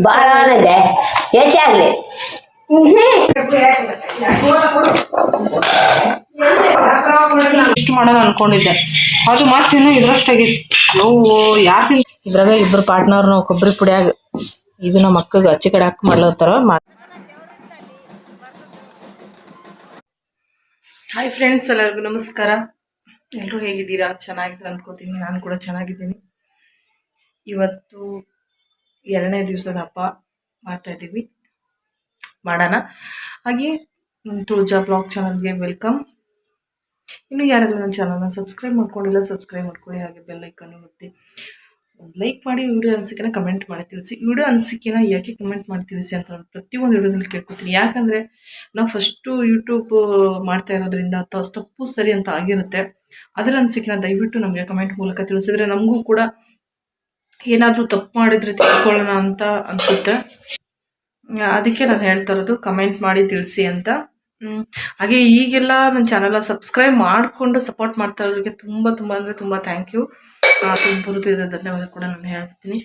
ಭಾಳ ಇದೆ ಹೆಚ್ಚೆ ಆಗಲಿ. ಇಷ್ಟು ಮಾಡೋಣ ಅನ್ಕೊಂಡಿದ್ದೆ. ಅದು ಮತ್ತೆ ಇದ್ರಷ್ಟಾಗಿತ್ತು. ನೋವು ಯಾರು ತಿನ್ ಇದ್ರಾಗ ಇಬ್ರು ಪಾರ್ಟ್ನರ್ ನಾವು ಕೊಬ್ಬರಿ ಪುಡಿಯಾಗ ಇದು ನಮ್ಮ ಅಕ್ಕಗೆ ಅಚ್ಚಿ ಕಡೆ ಹಾಕಿ ಮಾಡ್ಲತ್ತಾರ ಹಾಯ್ ಫ್ರೆಂಡ್ಸ್ ಎಲ್ಲರಿಗೂ ನಮಸ್ಕಾರ. ಎಲ್ಲರೂ ಹೇಗಿದ್ದೀರಾ? ಚೆನ್ನಾಗಿದ್ದೀರಾ ಅನ್ಕೋತೀನಿ. ನಾನು ಕೂಡ ಚೆನ್ನಾಗಿದ್ದೀನಿ. ಇವತ್ತು ಎರಡನೇ ದಿವಸದ ಹಬ್ಬ ಮಾಡ್ತಾ ಇದ್ದೀವಿ. ಮಾಡೋಣ. ಹಾಗೆ ತುಳಜಾ ಬ್ಲಾಗ್ ಚಾನಲ್ಗೆ ವೆಲ್ಕಮ್. ಇನ್ನು ಯಾರೆಲ್ಲ ನನ್ನ ಚಾನಲ್ನ ಸಬ್ಸ್ಕ್ರೈಬ್ ಮಾಡ್ಕೊಂಡಿಲ್ಲ, ಸಬ್ಸ್ಕ್ರೈಬ್ ಮಾಡ್ಕೊಳ್ಳಿ. ಹಾಗೆ ಬೆಲ್ಲೈಕನ್ನು ಒತ್ತಿ. ಲೈಕ್ ಮಾಡಿ, ವಿಡಿಯೋ ಅನಿಸಿಕೆನ ಕಮೆಂಟ್ ಮಾಡಿ ತಿಳಿಸಿ. ವಿಡಿಯೋ ಅನಿಸಿಕೆನ ಯಾಕೆ ಕಮೆಂಟ್ ಮಾಡಿ ತಿಳಿಸಿ ಅಂತ ನಾನು ಪ್ರತಿಯೊಂದು ವಿಡಿಯೋದಲ್ಲಿ ಕೇಳ್ಕೊತೀನಿ. ಯಾಕಂದರೆ ನಾವು ಫಸ್ಟು ಯೂಟ್ಯೂಬ್ ಮಾಡ್ತಾ ಇರೋದ್ರಿಂದ ತಪ್ಪು ಸರಿ ಅಂತ ಆಗಿರುತ್ತೆ. ಅದರ ಅನಿಸಿಕೆನ ದಯವಿಟ್ಟು ನಮಗೆ ಕಮೆಂಟ್ ಮೂಲಕ ತಿಳಿಸಿದ್ರೆ ನಮಗೂ ಕೂಡ ಏನಾದರೂ ತಪ್ಪು ಮಾಡಿದ್ರೆ ತಿಳ್ಕೊಳ್ಳೋಣ ಅಂತ ಅನಿಸುತ್ತೆ. ಅದಕ್ಕೆ ನಾನು ಹೇಳ್ತಾ ಇರೋದು ಕಮೆಂಟ್ ಮಾಡಿ ತಿಳಿಸಿ ಅಂತ. ಹಾಗೆ ಈಗೆಲ್ಲ ನನ್ನ ಚಾನಲ್ನ ಸಬ್ಸ್ಕ್ರೈಬ್ ಮಾಡಿಕೊಂಡು ಸಪೋರ್ಟ್ ಮಾಡ್ತಾ ಇರೋದಕ್ಕೆ ತುಂಬ ತುಂಬ ಅಂದರೆ ತುಂಬ ಥ್ಯಾಂಕ್ ಯು ತುಂಬ ಧನ್ಯವಾದ ಕೂಡ ನಾನು ಹೇಳ್ತೀನಿ.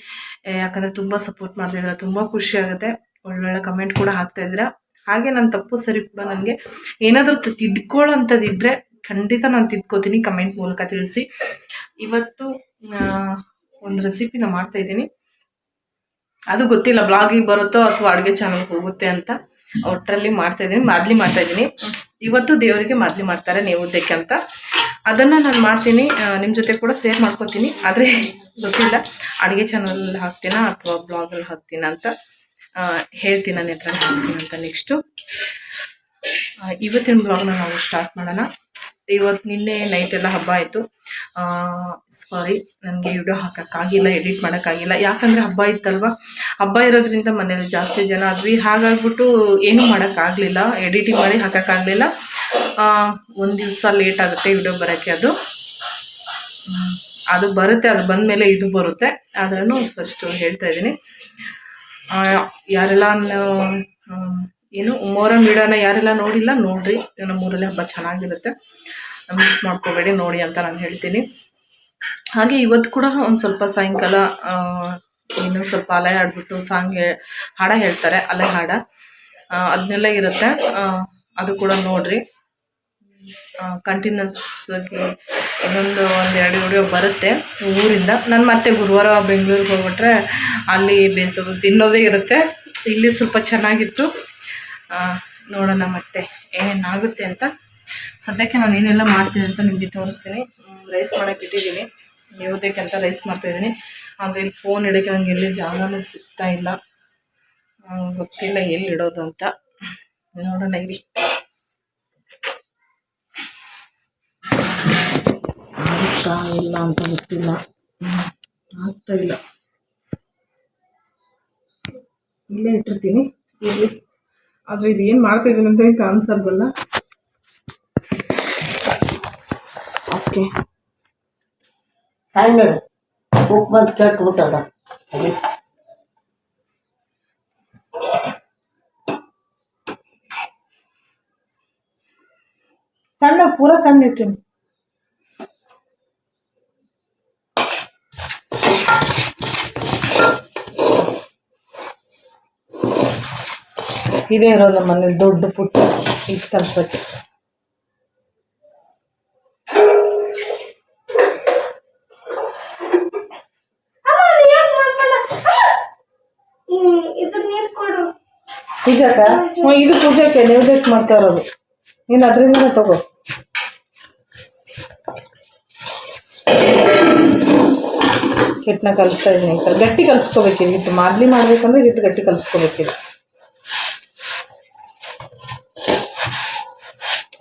ಯಾಕಂದರೆ ತುಂಬ ಸಪೋರ್ಟ್ ಮಾಡ್ತಿದ್ದೀರ ತುಂಬ ಖುಷಿ ಆಗುತ್ತೆ. ಒಳ್ಳೊಳ್ಳೆ ಕಮೆಂಟ್ ಕೂಡ ಹಾಕ್ತಾ ಇದ್ದೀರಾ. ಹಾಗೆ ನನ್ನ ತಪ್ಪು ಸರಿ ಕೂಡ ನನಗೆ ಏನಾದರೂ ತಿದ್ಕೊಳ್ಳೋಂಥದ್ದಿದ್ರೆ ಖಂಡಿತ ನಾನು ತಿದ್ಕೋತೀನಿ ಕಮೆಂಟ್ ಮೂಲಕ ತಿಳಿಸಿ. ಇವತ್ತು ಒಂದು ರೆಸಿಪಿನ ಮಾಡ್ತಾ ಇದ್ದೀನಿ. ಅದು ಗೊತ್ತಿಲ್ಲ ಬ್ಲಾಗಿಗೆ ಬರುತ್ತೋ ಅಥವಾ ಅಡುಗೆ ಚಾನಲ್ಗೆ ಹೋಗುತ್ತೆ ಅಂತ ಒಟ್ಟರಲ್ಲಿ ಮಾಡ್ತಾ ಇದ್ದೀನಿ ಮಾದಲಿ ಮಾಡ್ತಾ ಇದ್ದೀನಿ. ಇವತ್ತು ದೇವರಿಗೆ ಮಾದಲಿ ಮಾಡ್ತಾರೆ ನೈವೇದ್ಯಕ್ಕೆ ಅಂತ. ಅದನ್ನು ನಾನು ಮಾಡ್ತೀನಿ ನಿಮ್ಮ ಜೊತೆ ಕೂಡ ಶೇರ್ ಮಾಡ್ಕೊತೀನಿ. ಆದರೆ ಗೊತ್ತಿಲ್ಲ, ಅಡುಗೆ ಚಾನಲ್ ಹಾಕ್ತೀನಾ ಅಥವಾ ಬ್ಲಾಗಲ್ಲಿ ಹಾಕ್ತೀನ ಅಂತ ಹೇಳ್ತೀನಿ ನಾನು ಎತ್ರ ಹಾಕ್ತೀನಿ ಅಂತ ನೆಕ್ಸ್ಟು ಇವತ್ತಿನ ಬ್ಲಾಗ್ನ ನಾವು ಸ್ಟಾರ್ಟ್ ಮಾಡೋಣ. ಇವತ್ತು ನಿನ್ನೆ ನೈಟ್ ಎಲ್ಲ ಹಬ್ಬ ಆಯಿತು. ಸಾರಿ ನನಗೆ ವಿಡಿಯೋ ಹಾಕೋಕ್ಕಾಗಿಲ್ಲ ಎಡಿಟ್ ಮಾಡೋಕ್ಕಾಗಿಲ್ಲ. ಯಾಕಂದರೆ ಹಬ್ಬ ಇತ್ತಲ್ವ? ಹಬ್ಬ ಇರೋದ್ರಿಂದ ಮನೇಲಿ ಜಾಸ್ತಿ ಜನ ಆದ್ವಿ. ಹಾಗಾಗ್ಬಿಟ್ಟು ಏನೂ ಮಾಡೋಕ್ಕಾಗಲಿಲ್ಲ. ಎಡಿಟಿಂಗ್ ಮಾಡಿ ಹಾಕೋಕ್ಕಾಗಲಿಲ್ಲ. ಒಂದು ದಿವಸ ಲೇಟ್ ಆಗುತ್ತೆ ವಿಡಿಯೋ ಬರೋಕ್ಕೆ ಅದು. ಅದು ಬರುತ್ತೆ, ಅದು ಬಂದ ಮೇಲೆ ಇದು ಬರುತ್ತೆ. ಆದ್ರೂ ಫಸ್ಟು ಹೇಳ್ತಾ ಇದ್ದೀನಿ. ಯಾರೆಲ್ಲ ಏನು ಮೊಹರಂ ವಿಡಿಯೋನ ಯಾರೆಲ್ಲ ನೋಡಿಲ್ಲ, ನೋಡ್ರಿ. ನಮ್ಮೂರಲ್ಲಿ ಹಬ್ಬ ಚೆನ್ನಾಗಿರುತ್ತೆ. ಮಿಸ್ ಮಾಡ್ಕೋಬೇಡಿ, ನೋಡಿ ಅಂತ ನಾನು ಹೇಳ್ತೀನಿ. ಹಾಗೆ ಇವತ್ತು ಕೂಡ ಒಂದು ಸ್ವಲ್ಪ ಸಾಯಂಕಾಲ ಏನು ಸ್ವಲ್ಪ ಅಲೆ ಹಾಡ್ಬಿಟ್ಟು ಸಾಂಗ್ ಹಾಡ ಹೇಳ್ತಾರೆ ಅಲೆ ಹಾಡ. ಅದನ್ನೆಲ್ಲ ಇರುತ್ತೆ. ಅದು ಕೂಡ ನೋಡ್ರಿ. ಕಂಟಿನ್ಯೂಸ್ ಆಗಿ ಇನ್ನೊಂದು ಒಂದು ಎರಡು ವಿಡಿಯೋ ಬರುತ್ತೆ ಊರಿಂದ. ನಾನು ಮತ್ತೆ ಗುರುವಾರ ಬೆಂಗಳೂರಿಗೆ ಹೋಗ್ಬಿಟ್ರೆ ಅಲ್ಲಿ ಬೇಸೋದು ತಿನ್ನೋದೇ ಇರುತ್ತೆ. ಇಲ್ಲಿ ಸ್ವಲ್ಪ ಚೆನ್ನಾಗಿತ್ತು. ನೋಡೋಣ ಮತ್ತೆ ಏನೇನಾಗುತ್ತೆ ಅಂತ. ಸದ್ಯಕ್ಕೆ ನಾನು ಏನೆಲ್ಲ ಮಾಡ್ತೀನಿ ಅಂತ ನಿಮಗೆ ತೋರಿಸ್ತೀನಿ. ರೈಸ್ ಮಾಡೋಕ್ಕೆ ಇಟ್ಟಿದ್ದೀನಿ. ನೈವೇದ್ಯಕ್ಕೆ ಅಂತ ರೈಸ್ ಮಾಡ್ತಾಯಿದ್ದೀನಿ ಆದರೆ ಇಲ್ಲಿ ಫೋನ್ ಇಡೋಕ್ಕೆ ನನಗೆ ಎಲ್ಲಿ ಜಾಗನೂ ಸಿಗ್ತಾ ಇಲ್ಲ. ಗೊತ್ತಿಲ್ಲ ಎಲ್ಲಿ ಇಡೋದು ಅಂತ. ನೋಡೋಣ ಇರಿ ಆಗುತ್ತಾ ಇಲ್ಲ ಅಂತ ಗೊತ್ತಿಲ್ಲ. ಆಗ್ತಾ ಇಲ್ಲ. ಇಲ್ಲೇ ಇಟ್ಟಿರ್ತೀನಿ. ಇಲ್ಲಿ. ಆದರೆ ಇದು ಏನು ಮಾಡ್ತಾಯಿದ್ದೀನಿ ಅಂತ ಕಾಣಿಸಲ್ವಲ್ಲ ಓಕೆ ಸಣ್ಣ ಉಪ್ಪು ಬಂದು ಕೆಟ್ಟು ಬಿಟ್ಟದ ಸಣ್ಣ, ಪೂರ ಸಣ್ಣ ಇಟ್ಟಿನಿ. ಇದೇ ಇರೋದು ನಮ್ಮ ಮನೇಲಿ ದೊಡ್ಡ ಪುಟ್ಟ ಇದು ಕಲ್ಸಕ್ಕೆ ಪೂಜಾಕ? ಹ್ಞೂ ಇದು ಪೂಜಾಕ್ಕೆ ನೈವೇದ್ಯಕ್ಕೆ ಮಾಡ್ತಾ ಇರೋದು. ನೀನು ಅದರಿಂದನೇ ತಗೋ. ಹಿಟ್ಟನ್ನ ಕಲಿಸ್ತಾ ಇದ್ದೀನಿ. ಗಟ್ಟಿ ಕಲಿಸ್ಕೋಬೇಕಿದೆ ಹಿಟ್ಟು ಮಾದಲಿ ಮಾಡ್ಬೇಕಂದ್ರೆ ಹಿಟ್ಟು ಗಟ್ಟಿ ಕಲಿಸ್ಕೋಬೇಕಿದೆ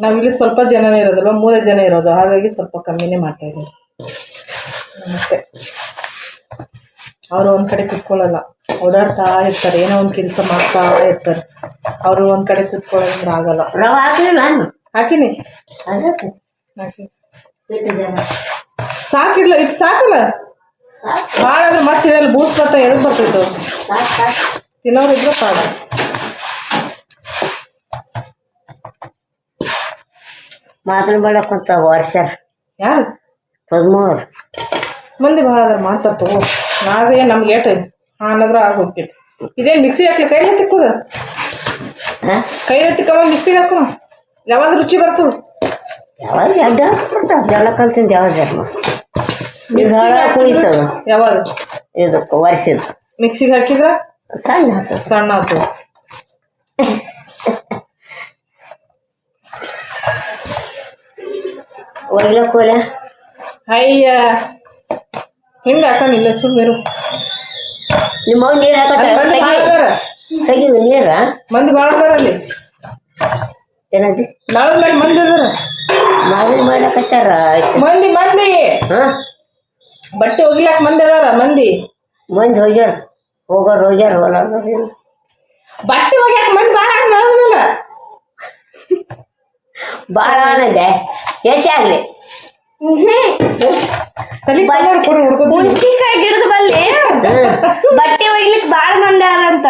ನಾವಿಲ್ಲಿ ಸ್ವಲ್ಪ ಜನನೇ ಇರೋದಲ್ವ? ಮೂರೇ ಜನ ಇರೋದು. ಹಾಗಾಗಿ ಸ್ವಲ್ಪ ಕಮ್ಮಿನೇ ಮಾಡ್ತಾ ಇದ್ದೀನಿ. ಅವರು ಒಂದು ಕಡೆ ಕುತ್ಕೊಳ್ಳಲ್ಲ. ಓಡಾಡ್ತಾ ಇರ್ತಾರೆ ಏನೋ ಒಂದು ಕೆಲಸ ಮಾಡ್ತಾ ಇರ್ತಾರೆ. ಅವರು ಒಂದು ಕಡೆ ಕುತ್ಕೊಳ್ಳೋದ್ರೆ ಆಗಲ್ಲ. ರವೆ ನಾನು ಹಾಕಿನಿ. ಅದಕ್ಕೆ? ಹಾಕಿ. ಸಾಕಿಡ್ಲ ಇದು ಸಾಕಲ್ಲ? ಭಾಳ ಅಂದ್ರೆ ಮತ್ತೆ ಇದೆಲ್ಲ ಬೂಸ್ಟ್ ಬರ್ತಾ ಎದಕ್ಕೆ ಬರ್ತಿತ್ತು ತಿನ್ನೋರು ಇದ್ರೆ ಪಾಡ. ಮಾತನ್ನು ಮಾಡಕ್ ಕುಂತ ವರ್ಷ. ಯಾರು? ಮುಂದೆ ಮಂದಿ ಭಾಳ ಆದ್ರೆ ಮಾಡ್ತಾರೆ ತಗೋ. ನಾವೇ ನಮ್ಗೆ ಏಟು ಅನ್ನೋದ್ರ ಆಗೋಗ್ತೈತಿ ಇದೇನು ಮಿಕ್ಸಿ ಹಾಕ್ಲಿ? ಕೈ ತಿಕ್ಕೋದ ಹಾಂ? ಕೈ ತಿಕ್ಕವ ಮಿಕ್ಸಿಗೆ ಹಾಕು. ಯಾವಾಗ ರುಚಿ ಬರ್ತದ ಯಾವಾಗ ಅಡ್ಡ ಬರ್ತಾವ ಜಲ ಕಲ್ತಿಂದ ಯಾವಾಗ ಜನ್ಮ ಈಗ ಹಾಳ ಕುಳಿತದ ಯಾವಾಗ? ಇದಕ್ಕೆ ಒರೆಸಿದ. ಮಿಕ್ಸಿಗೆ ಹಾಕಿದ್ರ? ಸಣ್ಣ ಸಣ್ಣ ಸಣ್ಣ ಆಗ್ತದೆ ಒಯ್ಲ ಕೋಲ. ಅಯ್ಯ. ಹಿಂಗ ಹಾಕೊಂಡಿಲ್ಲ ಸುಮ್ಮನೆ ನಿಮ್ಮ ನೀರು ಹಾಕತ್ತ ತೆಗಿದು ನೀರ. ಮಂದಿ ಭಾಳ ಅದಾರ ಅಲ್ಲಿ. ಏನದಿ? ನಾಳೆ ಮೇಲೆ ಮಂದಿ ಅದಾರ. ಮಾದರಿ ಮಾಡ್ಲಕತ್ತಾರ. ಮಂದಿ ಮಂದಿ. ಹಾಂ. ಬಟ್ಟೆ ಒಗಿಲಾಕ ಮಂದಿ ಅದಾರ ಮಂದಿ. ಮಂದಿ ಹೋಗ್ಯಾರ. ಹೋಗೋರು ಹೋಗ್ಯಾರ ಹೊಲ ಬಟ್ಟೆ ಒಗ್ಯಾಕ ಮಂದಿ ಭಾಳ ನಳದಲ್ಲ ಭಾಳ ಆನಂದೆ. ಹೆಚ್ಚಾಗ್ಲಿ ತಲೆ ಹುಣ್ಚಿಕಾಯಿ ಗಿಡದ ಬಲ್ಲಿ ಬಟ್ಟೆ ಒಯ್ಲಿಕ್ ಬಾಳ ಮಂದಿ ಅಂತ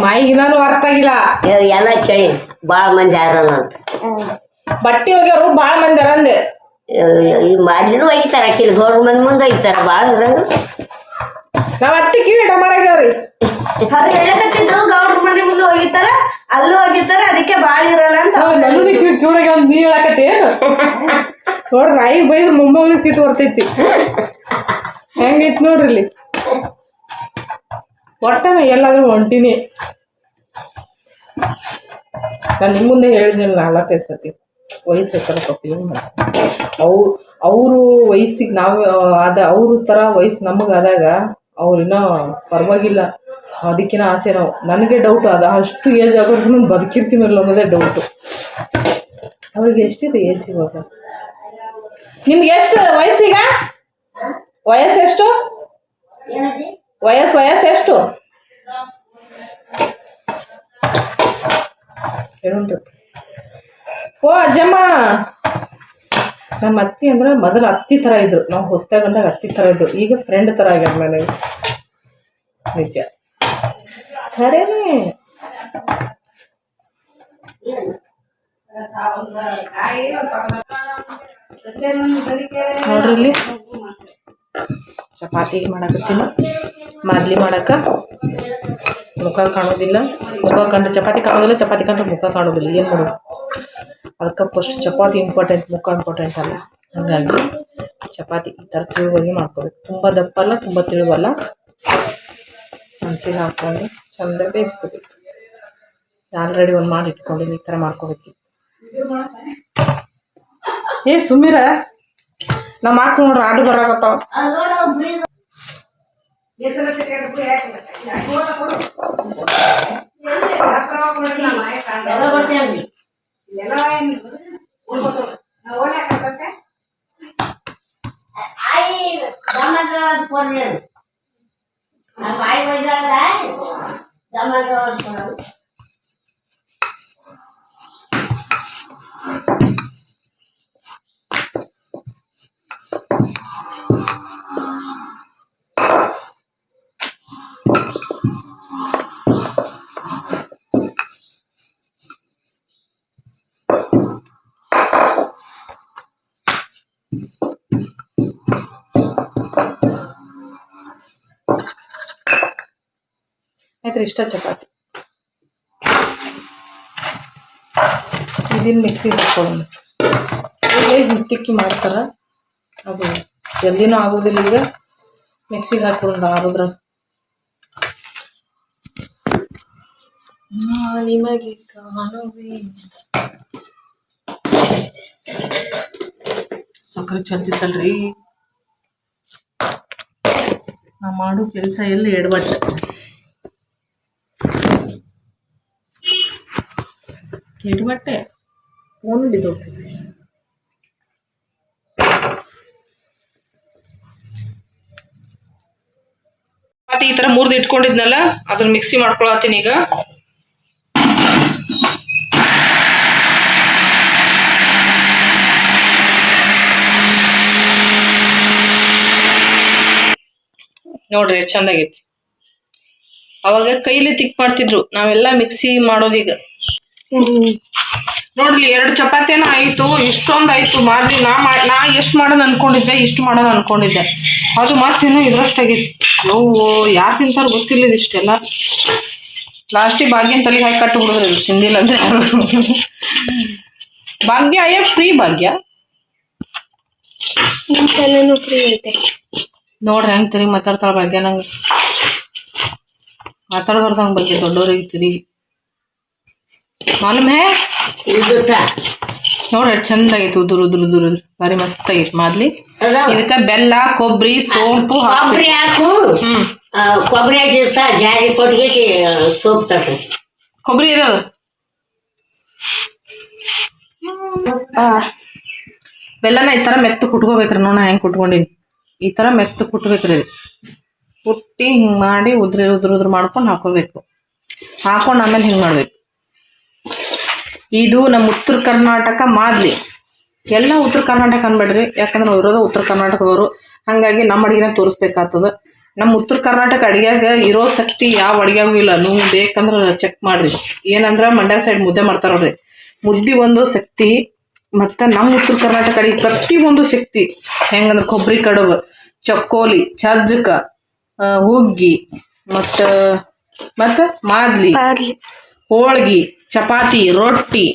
ಮಾಯಿಗೆ ನಾನು ಅರ್ಥ ಆಗಿಲ್ಲ. ಎಲ್ಲ ಕೇಳಿ ಭಾಳ ಮಂದಿ ಅಂತ ಬಟ್ಟೆ ಒಗ್ಯಾರು ಭಾಳ ಮಂದಿ ಅರ ಅಂದೆ ಈ ಮಾಲಿನೂ ಒಯ್ತಾರ ಕಿಲ್ ಗೋರ್ ಮಂದಿ ಮುಂದೆ ಒಯ್ತಾರ ಭಾಳ ಇದ್ರಾಗ ನಾವ್ ಅತ್ತಿ ಕಿವಿ ಮರಗ್ಯಾವ್ರಿ ಅವ್ರು ಹೇಳಕತ್ತಿದ್ದು ಗೌಡ್ರ ಮನೆ ಮುಂದೆ ಹೋಗಿತ್ತಾರ ಅಲ್ಲೂ ಹೋಗಿತ್ತಾರ ಅದಕ್ಕೆ ಬಾಳ ಇರಲ್ಲ ಅಂತ. ಕಿವಿ ಕಿವಿಡಾಗ ಒಂದ್ ನೀ ಹೇಳಕತ್ತಿ ಏನು? ನೋಡ್ರಿ, ನಾಯಿಗೆ ಬೈದು ಮೊಮ್ಮಗಳಿಗೆ ಸೀಟ್ ಬರ್ತೈತಿ. ಹೆಂಗೈತಿ ನೋಡ್ರಿ ಇಲ್ಲಿ. ಒಟ್ಟನ ಎಲ್ಲಾದ್ರೂ ಹೊಂಟಿನಿ ನಾನು ನಿಮ್ಮ ಮುಂದೆ ಹೇಳಿದ್ನಿಲ್ಲ ನಾಲ್ಕೈದು ಸತಿ ವಯಸ್ಸು ಕರ್ಕೊಟ್ಟು ಏನು ಅವು, ಅವರು ವಯಸ್ಸಿಗೆ ನಾವು ಆದ ಅವ್ರ ಥರ ವಯಸ್ಸು ನಮಗೆ ಆದಾಗ ಅವ್ರಿನ್ನ ಪರವಾಗಿಲ್ಲ. ಅದಕ್ಕಿಂತ ಆಚೆ ನಾವು. ನನಗೆ ಡೌಟ್ ಅದ ಅಷ್ಟು ಏಜ್ ಆಗೋದ್ರೂ ಬದುಕಿರ್ತೀನಲ್ಲ ಅನ್ನೋದೇ ಡೌಟು ಅವ್ರಿಗೆ ಎಷ್ಟಿದೆ ಏಜ್ ಇವಾಗ? ನಿಮ್ಗೆ ಎಷ್ಟು ವಯಸ್ಸೀಗ? ವಯಸ್ಸೆಷ್ಟು ವಯಸ್ಸು ವಯಸ್ಸೆಷ್ಟು ಎಷ್ಟು? ಓ, ಅಜ್ಜಮ್ಮ. ನಮ್ಮ ಅತ್ತಿ ಅಂದ್ರೆ ಮೊದಲು ಅತ್ತಿ ಥರ ಇದ್ರು. ನಾವು ಹೊಸ್ದಾಗ ಅಂದಾಗ ಅತ್ತಿ ಥರ ಇದ್ರು. ಈಗ ಫ್ರೆಂಡ್ ಥರ ಆಗ್ಯಾರ ನನಗೆ ನಿಜ. ಖರೇನೆ. ನೋಡ್ರಿ ಇಲ್ಲಿ. ಚಪಾತಿ ಮಾಡಕತ್ತೀನಿ. ಮಾದ್ಲಿ ಮಾಡಕ. ಮುಖ ಕಾಣೋದಿಲ್ಲ. ಮುಖ ಕಂಡ್ರೆ ಚಪಾತಿ ಕಾಣೋದಿಲ್ಲ, ಚಪಾತಿ ಕಂಡ್ರೆ ಮುಖ ಕಾಣೋದಿಲ್ಲ. ಏನು ಮಾಡೋದು? ಅದಕ್ಕೆ ಫಸ್ಟ್ ಚಪಾತಿ ಇಂಪಾರ್ಟೆಂಟ್ ಮುಖ ಇಂಪಾರ್ಟೆಂಟ್ ಅಲ್ಲ. ಹಾಗಾಗಿ ಚಪಾತಿ ಈ ಥರ ತಿಳುವಾಗಿ ಮಾಡ್ಕೋಬೇಕು. ತುಂಬ ದಪ್ಪ ಅಲ್ಲ, ತುಂಬ ತಿಳುವಲ್ಲ. ಹಂಚಿಗೆ ಹಾಕ್ಕೊಂಡು ಚಂದ ಬೇಯಿಸ್ಕೋಬೇಕು. ಆಲ್ರೆಡಿ ಒಂದು ಮಾಡಿ ಇಟ್ಕೊಂಡಿನಿ, ಈ ಥರ ಮಾಡ್ಕೋಬೇಕು. ಏ ಸುಮೀರ ನಮ್ಮ ಮಾಕ್ ನೋಡ್ರಿ ಆಡು ಬರಾಕತ್ತಾವ ಇಷ್ಟ ಚಪಾತಿ. ಇದನ್ನು ಮಿಕ್ಸಿಗೆ ಹಾಕ್ಕೊಳ್ಳೋಣ ಒಳ್ಳೆ ತಿಕ್ಕಿ ಮಾಡ್ತಾರ. ಅದು ಜಲ್ದಿನೂ ಆಗೋದಿಲ್ಲ ಈಗ. ಮಿಕ್ಸಿಗೆ ಹಾಕೊಳ್ಳೋಣ ಆರೋದ್ರ. ನಿಮಗೆ ಸಕ್ಕರೆ ಚಲ್ತಿತ್ತಲ್ರಿ ನಾ ಮಾಡೋ ಕೆಲಸ ಎಲ್ಲ ಎಡಬಟ್ಟೆ ಎಡಬಟ್ಟೆ ಫೋನ್ ಬಿದ್ದೋಗ್ತೈತಿ ಈ ತರ ಮುರಿದು ಇಟ್ಕೊಂಡಿದ್ನಲ್ಲ, ಅದನ್ನ ಮಿಕ್ಸಿ ಮಾಡ್ಕೊಳತ್ತೀನಿ ಈಗ. ನೋಡ್ರಿ, ಚಂದಾಗೈತಿ. ಅವಾಗ ಕೈಲಿ ತಿಕ್ ಮಾಡ್ತಿದ್ರು. ನಾವೆಲ್ಲ ಮಿಕ್ಸಿ ಮಾಡೋದೀಗ ನೋಡ್ರಿ ಎರಡು ಚಪಾತಿನ ಆಯ್ತು ಇಷ್ಟೊಂದು ಆಯ್ತು. ಮಾದ್ಲಿ ನಾ ಮಾ ನಾ ಎಷ್ಟು ಮಾಡೋಣ ಅನ್ಕೊಂಡಿದ್ದೆ ಇಷ್ಟು ಮಾಡೋಣ ಅನ್ಕೊಂಡಿದ್ದೆ. ಅದು ಮತ್ತೇನೋ ಇದ್ರಷ್ಟಾಗಿತ್ತು ನೋವು ಯಾರು ತಿಂತಾರ ಗೊತ್ತಿಲ್ಲ ಇದಿಷ್ಟೆಲ್ಲ ಲಾಸ್ಟಿಗೆ ಭಾಗ್ಯನ ತಲೆಗೆ ಹಾಕಿ ಕಟ್ಟು ಬಿಡಿದ್ರಿ ತಿಂದಿಲ್ಲ ಅಂದ್ರೆ ಯಾರು? ಭಾಗ್ಯ ಅಯ್ಯ ಫ್ರೀ ಭಾಗ್ಯ. ನಮ್ಮ ತಲೆನೂ ಫ್ರೀ ಐತೆ. ನೋಡ್ರಿ ಹೆಂಗೆ ತಿರುಗಿ ಮಾತಾಡ್ತಾಳೆ ಭಾಗ್ಯ ನಂಗೆ. ಮಾತಾಡ್ಬಾರ್ದಂಗೆ ಬಗ್ಗೆ ದೊಡ್ಡವ್ರಿಗೆ ತಿರುಗಿ. ಮಾಲೂಮ್ ಹೇ? ನೋಡ್ರಿ ಎಷ್ಟ್ ಚಂದ ಆಗೈತಿ ಉದುರು ಉದುರು ಉದುರು ಬಾರಿ ಮಸ್ತ್ ಆಗೈತಿ ಮಾದ್ಲಿ. ಇದಕ್ಕ ಬೆಲ್ಲ ಕೊಬ್ಬರಿ ಸೋಂಪು ಕೊಬ್ಬರಿ ಹಾಕು. ಕೊಬ್ಬರಿ ಜಾರಿ ಕೊಟ್ಟಿಗೆ ಸೋಪ್ ತಗೋ ಕೊಬ್ಬರಿ ಇರೋದು ಬೆಲ್ಲನ ಈ ಥರ ಮೆತ್ತ ಕುಟ್ಕೋಬೇಕ್ರಿ ನೋಡ ಹೆಂಗೆ ಕುಟ್ಕೊಂಡಿನಿ. ಈ ಥರ ಮೆತ್ತ ಕುಟ್ಬೇಕ್ರಿ ಇದು. ಕುಟ್ಟಿ ಹಿಂಗೆ ಮಾಡಿ ಉದ್ರಿ ಉದ್ರ ಉದ್ರ ಮಾಡ್ಕೊಂಡು ಹಾಕೋಬೇಕು. ಹಾಕೊಂಡು ಆಮೇಲೆ ಹಿಂಗ್ ಮಾಡ್ಬೇಕು. ಇದು ನಮ್ಮ ಉತ್ತರ ಕರ್ನಾಟಕ ಮಾದಲಿ ಎಲ್ಲ ಉತ್ತರ ಕರ್ನಾಟಕ ಅನ್ಬೇಡ್ರಿ, ಯಾಕಂದ್ರೆ ನಾವು ಇರೋದು ಉತ್ತರ ಕರ್ನಾಟಕದವರು. ಹಾಗಾಗಿ ನಮ್ಮ ಅಡಿಗೆನ ತೋರಿಸ್ಬೇಕಾಗ್ತದ. ನಮ್ಮ ಉತ್ತರ ಕರ್ನಾಟಕ ಅಡಿಗೆಗೆ ಇರೋ ಶಕ್ತಿ ಯಾವ ಅಡಿಗೆಗೂ ಇಲ್ಲ. ನೀವು ಬೇಕಂದ್ರೆ ಚೆಕ್ ಮಾಡ್ರಿ. ಏನಂದ್ರೆ ಮಂಡ್ಯ ಸೈಡ್ ಮುದ್ದೆ ಮಾಡ್ತಾರ ರೀ ಮುದ್ದೆ ಒಂದು ಶಕ್ತಿ, ಮತ್ತು ನಮ್ಮ ಉತ್ತರ ಕರ್ನಾಟಕ ಅಡಿಗೆ ಪ್ರತಿ ಒಂದು ಶಕ್ತಿ. ಹೆಂಗಂದ್ರೆ ಕೊಬ್ಬರಿ ಕಡುಬು, ಚಕ್ಕೋಲಿ, ಚಜ್ಜಕ ಹುಗ್ಗಿ, ಮತ್ತು ಮತ್ತು ಮಾದ್ಲಿ. ಹೋಳ್ಗಿ, ಚಪಾತಿ, ರೊಟ್ಟಿ.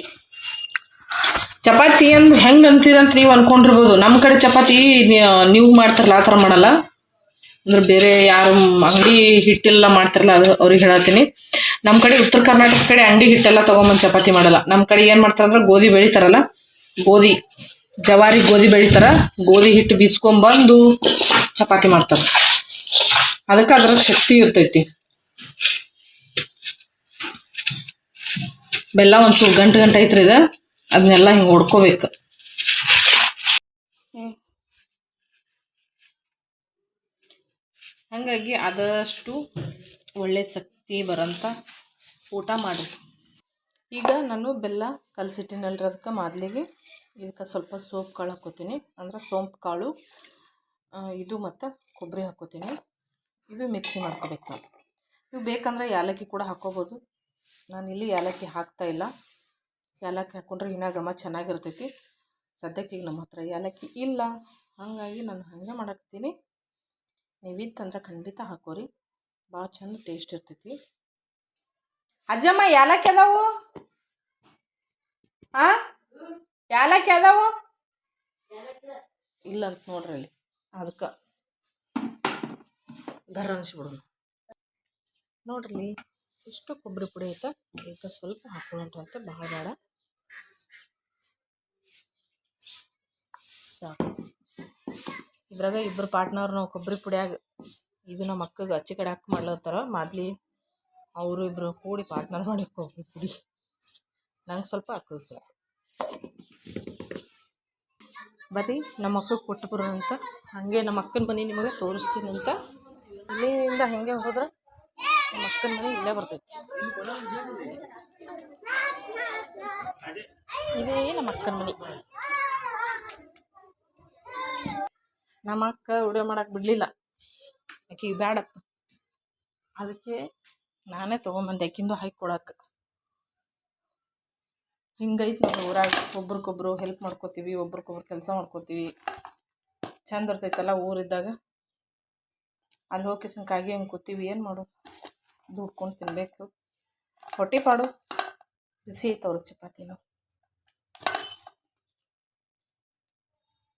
ಚಪಾತಿ ಅಂದ್ರೆ ಹೆಂಗೆ ಅಂತೀರಂತ ನೀವು ಅನ್ಕೊಂಡಿರ್ಬೋದು. ನಮ್ಮ ಕಡೆ ಚಪಾತಿ ನೀವು ಮಾಡ್ತಾರಲ್ಲ, ಆ ಥರ ಮಾಡಲ್ಲ. ಅಂದ್ರೆ ಬೇರೆ ಯಾರು ಅಂಗಡಿ ಹಿಟ್ಟೆಲ್ಲ ಮಾಡ್ತಾರಲ್ಲ, ಅದು ಅವ್ರಿಗೆ ಹೇಳತ್ತೀನಿ. ನಮ್ಮ ಕಡೆ ಉತ್ತರ ಕರ್ನಾಟಕ ಕಡೆ ಅಂಗಡಿ ಹಿಟ್ಟೆಲ್ಲ ತೊಗೊಂಬಂದು ಚಪಾತಿ ಮಾಡಲ್ಲ. ನಮ್ಮ ಕಡೆ ಏನು ಮಾಡ್ತಾರೆ ಅಂದ್ರೆ ಗೋಧಿ ಬೆಳಿತಾರಲ್ಲ, ಗೋಧಿ, ಜವಾರಿ ಗೋಧಿ ಬೆಳಿತಾರ, ಗೋಧಿ ಹಿಟ್ಟು ಬೀಸ್ಕೊಂಬಂದು ಚಪಾತಿ ಮಾಡ್ತಾರೆ. ಅದಕ್ಕೆ ಅದ್ರ ಶಕ್ತಿ ಇರ್ತೈತಿ. ಬೆಲ್ಲ ಒಂಚೂರು ಗಂಟು ಗಂಟೆ ಐತ್ರಿ ಇದು. ಅದನ್ನೆಲ್ಲ ಹಿಂಗೆ ಹೊಡ್ಕೋಬೇಕು ಹಾಗಾಗಿ ಆದಷ್ಟು ಒಳ್ಳೆ ಶಕ್ತಿ ಬರೋಂಥ ಊಟ ಮಾಡಿ ಈಗ ನಾನು ಬೆಲ್ಲ ಕಲಸಿಟ್ಟಿನಲ್ರಿ ಅದಕ್ಕೆ ಮೊದಲಿಗೆ. ಇದಕ್ಕೆ ಸ್ವಲ್ಪ ಸೋಂಪು ಕಾಳು ಹಾಕ್ಕೋತೀನಿ. ಅಂದ್ರೆ ಸೋಂಪು ಕಾಳು ಇದು ಮತ್ತು ಕೊಬ್ಬರಿ ಹಾಕ್ಕೋತೀನಿ. ಇದು ಮಿಕ್ಸಿ ಮಾಡ್ಕೋಬೇಕು ನಾವು. ನೀವು ಬೇಕಂದ್ರೆ ಏಲಕ್ಕಿ ಕೂಡ ಹಾಕ್ಕೋಬೋದು. ನಾನಿಲ್ಲಿ ಏಲಕ್ಕಿ ಹಾಕ್ತಾ ಇಲ್ಲ. ಏಲಕ್ಕಿ ಹಾಕ್ಕೊಂಡ್ರೆ ಇನ್ನೂ ಘಮ ಚೆನ್ನಾಗಿರ್ತೈತಿ. ಸದ್ಯಕ್ಕೆ ಈಗ ನಮ್ಮ ಹತ್ರ ಏಲಕ್ಕಿ ಇಲ್ಲ. ಹಾಗಾಗಿ ನಾನು ಹಾಗೆ ಮಾಡಾಕ್ತೀನಿ ನೀವಿತ್ತಂದ್ರೆ ಖಂಡಿತ ಹಾಕೋರಿ. ಭಾಳ ಚಂದ ಟೇಸ್ಟ್ ಇರ್ತೈತಿ. ಅಜ್ಜಮ್ಮ, ಏಲಕ್ಕಿ ಅದಾವು? ಆ? ಏಲಕ್ಕಿ ಅದಾವು? ಇಲ್ಲ ಅಂತ ನೋಡ್ರಿ ಅಲ್ಲಿ. ಅದಕ್ಕೆ ಗರ್ ಅನಿಸ್ಬಿಡೋಣ ನೋಡ್ರಿ. ಇಷ್ಟು ಕೊಬ್ಬರಿ ಪುಡಿ ಐತೆ. ಈಗ ಸ್ವಲ್ಪ ಹಾಕೊಳ್ಳೋಂತ ಭಾಳ ಬೇಡ. ಸಾಕು. ಇದ್ರಾಗ ಇಬ್ಬರು ಪಾರ್ಟ್ನರ್ ನಾವು ಕೊಬ್ಬರಿ ಪುಡಿಯಾಗ ಇದು ನಮ್ಮ ಅಕ್ಕಗೆ ಅಚ್ಚಿ ಕಡೆ ಹಾಕಿ ಮಾಡ್ಲತ್ತಾರ ಮಾದ್ಲಿ ಅವರು ಇಬ್ಬರು ಕೂಡಿ ಪಾರ್ಟ್ನರ್ ಮಾಡಿ ಕೊಬ್ಬರಿ ಪುಡಿ. ನಂಗೆ ಸ್ವಲ್ಪ ಅಕ್ಕಗೆ ಸ್ವಲ್ಪ. ಬರ್ರಿ, ನಮ್ಮ ಕೊಟ್ಟು ಬರೋಣ ಅಂತ. ಹಾಗೆ ನಮ್ಮ ಅಕ್ಕನ ಮನೆ ನಿಮಗೆ ತೋರಿಸ್ತೀನಿ ಅಂತ. ಇಲ್ಲಿಂದ ಹಾಗೆ ಹೋದ್ರೆ? ನಮ್ಮ ಅಕ್ಕನ ಮನೆ ಇಲ್ಲೇ ಬರ್ತೈತಿ. ಇದೇ ನಮ್ಮ ಅಕ್ಕನ ಮನೆ. ನಮ್ಮ ಅಕ್ಕ ವಿಡಿಯೋ ಮಾಡಕ್ಕೆ ಬಿಡಲಿಲ್ಲ. ಆಕೆ ಬ್ಯಾಡತ್ತ ಅದಕ್ಕೆ ನಾನೇ ತೊಗೊಂಬಂದೆ ಆಕಿಂದು ಹಾಕಿ ಕೊಡಕ್ಕೆ ಹಿಂಗೈತೆ ನಮ್ಮ ಊರಾಗ. ಒಬ್ರಿಗೊಬ್ರು ಹೆಲ್ಪ್ ಮಾಡ್ಕೋತೀವಿ, ಒಬ್ರಿಗೊಬ್ರು ಕೆಲಸ ಮಾಡ್ಕೋತೀವಿ. ಚಂದ ಇರ್ತೈತಲ್ಲ ಊರಿದ್ದಾಗ. ಅಲ್ಲಿ ಹೋಗಿ ಕಾಗಿ ಹಂಗೆ ಕೂತೀವಿ. ಏನು ಮಾಡೋದು? ದುಡ್ಕೊಂಡು ತಿನ್ನಬೇಕು ಹೊಟ್ಟೆ ಪಾಡು, ಬಿಸಿ ಐತವ್ರ ಚಪಾತಿನೂ.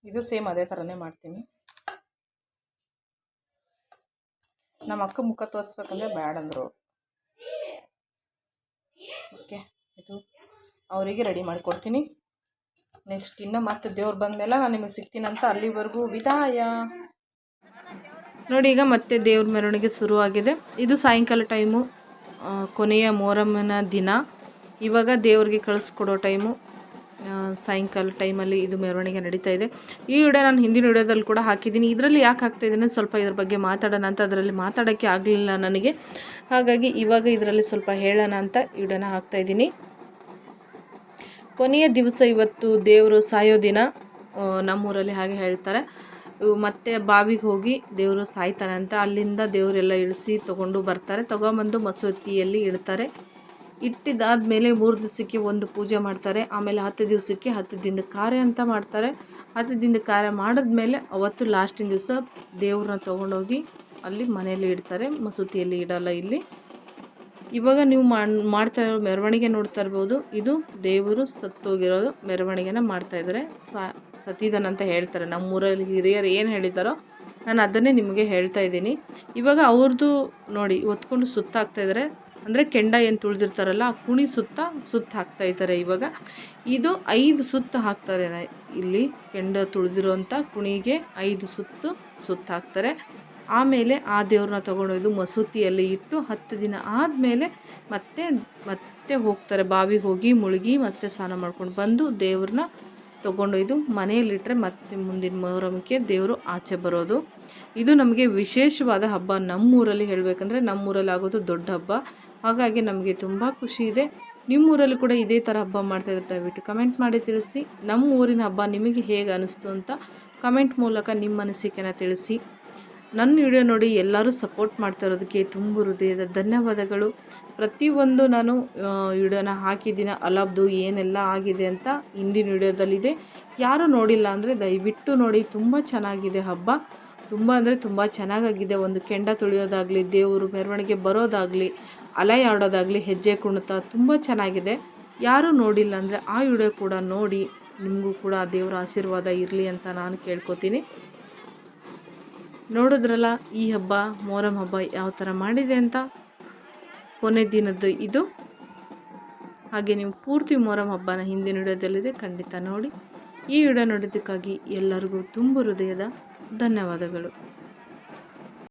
ಇದು ಸೇಮ್ ಅದೇ ಥರನೇ ಮಾಡ್ತೀನಿ. ನಮ್ಮ ಅಕ್ಕ ಮುಖ ತೋರಿಸ್ಬೇಕಂದ್ರೆ ಬ್ಯಾಡಂದ್ರು ಓಕೆ, ಇದು ಅವರಿಗೆ ರೆಡಿ ಮಾಡಿಕೊಡ್ತೀನಿ ನೆಕ್ಸ್ಟ್ ಇನ್ನು ಮತ್ತೆ ದೇವ್ರು ಬಂದಮೇಲೆ ನಾನು ನಿಮಗೆ ಸಿಗ್ತೀನಂತ ಅಲ್ಲಿವರೆಗೂ ವಿದಾಯ. ನೋಡಿ, ಈಗ ಮತ್ತೆ ದೇವ್ರ ಮೆರವಣಿಗೆ ಶುರುವಾಗಿದೆ. ಇದು ಸಾಯಂಕಾಲ ಟೈಮು ಕೊನೆಯ ಮೊಹರಮ್ಮನ ದಿನ. ಇವಾಗ ದೇವ್ರಿಗೆ ಕಳಿಸ್ಕೊಡೋ ಟೈಮು ಸಾಯಂಕಾಲ ಟೈಮಲ್ಲಿ ಇದು ಮೆರವಣಿಗೆ ನಡೀತಾ ಇದೆ. ಈ ವಿಡಿಯೋ ನಾನು ಹಿಂದಿನ ವಿಡಿಯೋದಲ್ಲಿ ಕೂಡ ಹಾಕಿದ್ದೀನಿ. ಇದರಲ್ಲಿ ಯಾಕೆ ಹಾಕ್ತಾ ಇದ್ದೀನಿ ಸ್ವಲ್ಪ ಇದ್ರ ಬಗ್ಗೆ ಮಾತಾಡೋಣ ಅಂತ. ಅದರಲ್ಲಿ ಮಾತಾಡೋಕ್ಕೆ ಆಗಲಿಲ್ಲ ನನಗೆ. ಹಾಗಾಗಿ ಇವಾಗ ಇದರಲ್ಲಿ ಸ್ವಲ್ಪ ಹೇಳೋಣ ಅಂತ ವಿಡಿಯೋನ ಹಾಕ್ತಾ ಇದ್ದೀನಿ. ಕೊನೆಯ ದಿವಸ ಇವತ್ತು ದೇವರು ಸಾಯೋ ದಿನ ನಮ್ಮೂರಲ್ಲಿ ಹಾಗೆ ಹೇಳ್ತಾರೆ. ಮತ್ತೆ ಬಾವಿಗೆ ಹೋಗಿ ದೇವರು ಸಾಯ್ತಾನೆ ಅಂತ ಅಲ್ಲಿಂದ ದೇವರೆಲ್ಲ ಇಳಿಸಿ ತೊಗೊಂಡು ಬರ್ತಾರೆ. ತೊಗೊಂಬಂದು ಮಸೂತಿಯಲ್ಲಿ ಇಡ್ತಾರೆ. ಇಟ್ಟಿದ್ದಾದಮೇಲೆ ಮೂರು ದಿವಸಕ್ಕೆ ಒಂದು ಪೂಜೆ ಮಾಡ್ತಾರೆ. ಆಮೇಲೆ ಹತ್ತು ದಿವಸಕ್ಕೆ ಹತ್ತು ದಿನದ ಕಾರ್ಯ ಅಂತ ಮಾಡ್ತಾರೆ. ಹತ್ತು ದಿನದ ಕಾರ್ಯ ಮಾಡಿದ್ಮೇಲೆ ಅವತ್ತು ಲಾಸ್ಟಿನ ದಿವಸ ದೇವ್ರನ್ನ ತೊಗೊಂಡೋಗಿ ಅಲ್ಲಿ ಮನೆಯಲ್ಲಿ ಇಡ್ತಾರೆ. ಮಸೂತಿಯಲ್ಲಿ ಇಡಲ್ಲ ಇಲ್ಲಿ. ಇವಾಗ ನೀವು ಮಾಡ್- ಮಾಡ್ತಾ ಇರೋ ಮೆರವಣಿಗೆ ನೋಡ್ತಾ ಇರ್ಬೋದು. ಇದು ದೇವರು ಸತ್ತೋಗಿರೋದು ಮೆರವಣಿಗೆನ ಮಾಡ್ತಾ ಇದ್ದಾರೆ. ಸ ಸತ್ತಿದಾನಂತ ಹೇಳ್ತಾರೆ. ನಮ್ಮೂರಲ್ಲಿ ಹಿರಿಯರು ಏನು ಹೇಳಿದ್ದಾರೋ ನಾನು ಅದನ್ನೇ ನಿಮಗೆ ಹೇಳ್ತಾ ಇದ್ದೀನಿ. ಇವಾಗ ಅವ್ರದ್ದು ನೋಡಿ, ಹೊತ್ಕೊಂಡು ಸುತ್ತ ಹಾಕ್ತಾ ಇದ್ದಾರೆ ಅಂದರೆ ಕೆಂಡ ಏನು ತುಳಿದಿರ್ತಾರಲ್ಲ, ಆ ಕುಣಿ ಸುತ್ತ ಸುತ್ತ ಹಾಕ್ತಾ ಇದ್ದಾರೆ ಇವಾಗ. ಇದು ಐದು ಸುತ್ತು ಹಾಕ್ತಾರೆ ಇಲ್ಲಿ ಕೆಂಡ ತುಳಿದಿರುವಂಥ ಕುಣಿಗೆ ಐದು ಸುತ್ತು ಸುತ್ತ ಹಾಕ್ತಾರೆ. ಆಮೇಲೆ ಆ ದೇವ್ರನ್ನ ತೊಗೊಂಡೋಯ್ದು ಮಸೂತಿಯಲ್ಲಿ ಇಟ್ಟು ಹತ್ತು ದಿನ ಆದಮೇಲೆ ಮತ್ತೆ ಮತ್ತೆ ಹೋಗ್ತಾರೆ. ಬಾವಿಗೆ ಹೋಗಿ ಮುಳುಗಿ ಮತ್ತೆ ಸ್ನಾನ ಮಾಡ್ಕೊಂಡು ಬಂದು ದೇವ್ರನ್ನ ತೊಗೊಂಡೊಯ್ದು ಮನೆಯಲ್ಲಿಟ್ಟರೆ ಮತ್ತೆ ಮುಂದಿನ ಮೊಹರಮಕ್ಕೆ ದೇವರು ಆಚೆ ಬರೋದು. ಇದು ನಮಗೆ ವಿಶೇಷವಾದ ಹಬ್ಬ. ನಮ್ಮೂರಲ್ಲಿ ಹೇಳಬೇಕಂದ್ರೆ ನಮ್ಮೂರಲ್ಲಿ ಆಗೋದು ದೊಡ್ಡ ಹಬ್ಬ. ಹಾಗಾಗಿ ನಮಗೆ ತುಂಬ ಖುಷಿ ಇದೆ. ನಿಮ್ಮೂರಲ್ಲಿ ಕೂಡ ಇದೇ ಥರ ಹಬ್ಬ ಮಾಡ್ತಾ ಇದ್ದಾರೆ ದಯವಿಟ್ಟು ಕಮೆಂಟ್ ಮಾಡಿ ತಿಳಿಸಿ. ನಮ್ಮ ಊರಿನ ಹಬ್ಬ ನಿಮಗೆ ಹೇಗೆ ಅನಿಸ್ತು ಅಂತ ಕಮೆಂಟ್ ಮೂಲಕ ನಿಮ್ಮ ಅನಿಸಿಕೆನ ತಿಳಿಸಿ. ನನ್ನ ವಿಡಿಯೋ ನೋಡಿ ಎಲ್ಲರೂ ಸಪೋರ್ಟ್ ಮಾಡ್ತಾ ಇರೋದಕ್ಕೆ ತುಂಬ ಹೃದಯದ ಧನ್ಯವಾದಗಳು. ಪ್ರತಿಯೊಂದು ನಾನು ವಿಡಿಯೋನ ಹಾಕಿದ್ದೀನಿ. ಅಲಬ್ದು ಏನೆಲ್ಲ ಆಗಿದೆ ಅಂತ ಹಿಂದಿನ ವಿಡಿಯೋದಲ್ಲಿದೆ. ಯಾರು ನೋಡಿಲ್ಲ ಅಂದರೆ ದಯವಿಟ್ಟು ನೋಡಿ. ತುಂಬ ಚೆನ್ನಾಗಿದೆ ಹಬ್ಬ. ತುಂಬ ಅಂದರೆ ತುಂಬ ಚೆನ್ನಾಗಾಗಿದೆ. ಒಂದು ಕೆಂಡ ತುಳಿಯೋದಾಗಲಿ, ದೇವರು ಮೆರವಣಿಗೆ ಬರೋದಾಗಲಿ, ಅಲೆ ಆಡೋದಾಗಲಿ, ಹೆಜ್ಜೆ ಕುಣಿತ ತುಂಬ ಚೆನ್ನಾಗಿದೆ. ಯಾರೂ ನೋಡಿಲ್ಲ ಅಂದರೆ ಆ ವಿಡಿಯೋ ಕೂಡ ನೋಡಿ. ನಿಮಗೂ ಕೂಡ ದೇವರ ಆಶೀರ್ವಾದ ಇರಲಿ ಅಂತ ನಾನು ಕೇಳ್ಕೊತೀನಿ. ನೋಡಿದ್ರಲ್ಲ, ಈ ಹಬ್ಬ, ಮೊಹರಂ ಹಬ್ಬ ಯಾವ ಥರ ಮಾಡಿದೆ ಅಂತ? ಕೊನೆ ದಿನದ್ದು ಇದು. ಹಾಗೆ ನೀವು ಪೂರ್ತಿ ಮೊಹರಂ ಹಬ್ಬನ ಹಿಂದಿನ ವಿಡಿಯೋದಲ್ಲಿದೆ, ಖಂಡಿತ ನೋಡಿ. ಈ ವಿಡಿಯೋ ನೋಡಿದ್ದಕ್ಕಾಗಿ ಎಲ್ಲರಿಗೂ ತುಂಬ ಹೃದಯದ ಧನ್ಯವಾದಗಳು.